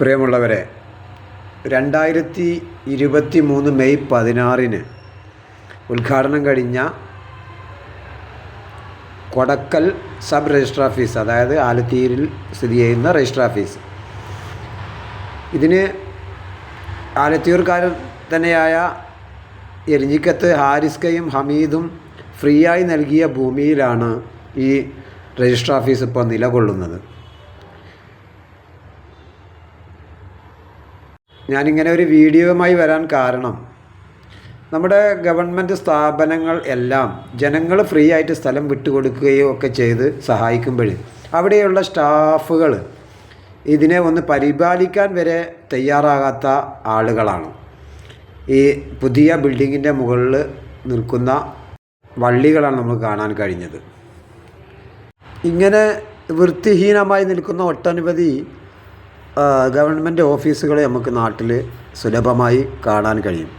പ്രിയമുള്ളവരെ രണ്ടായിരത്തി ഇരുപത്തി മൂന്ന് മെയ് പതിനാറിന് ഉദ്ഘാടനം കഴിഞ്ഞ കൊടക്കൽ സബ് രജിസ്റ്റർ ഓഫീസ് അതായത് ആലത്തീരിൽ സ്ഥിതി ചെയ്യുന്ന രജിസ്റ്റർ ഓഫീസ് ഇതിന് ആലത്തിയൂർക്കാരൻ തന്നെയായ എരിഞ്ഞിക്കത്ത് ഹാരിസ്കയും ഹമീദും ഫ്രീയായി നൽകിയ ഭൂമിയിലാണ് ഈ രജിസ്റ്റർ ഓഫീസ് ഇപ്പോൾ നിലകൊള്ളുന്നത്. ഞാനിങ്ങനെ ഒരു വീഡിയോയുമായി വരാൻ കാരണം നമ്മുടെ ഗവൺമെന്റ് സ്ഥാപനങ്ങൾ എല്ലാം ജനങ്ങൾ ഫ്രീ ആയിട്ട് സ്ഥലം വിട്ടുകൊടുക്കുകയോ ഒക്കെ ചെയ്ത് സഹായിക്കുമ്പോൾ അവിടെയുള്ള സ്റ്റാഫുകൾ ഇതിനെ ഒന്ന് പരിപാലിക്കാൻ വരെ തയ്യാറാകാത്ത ആളുകളാണ്. ഈ പുതിയ ബിൽഡിങ്ങിന്റെ മുകളിൽ നിൽക്കുന്ന വള്ളികളാണ് നമ്മൾ കാണാൻ കഴിഞ്ഞത്. ഇങ്ങനെ വൃത്തിഹീനമായി നിൽക്കുന്ന ഒട്ടനവധി ഗവൺമെന്റ് ഓഫീസുകളെ നമുക്ക് നാട്ടിൽ സുലഭമായി കാണാൻ കഴിയും.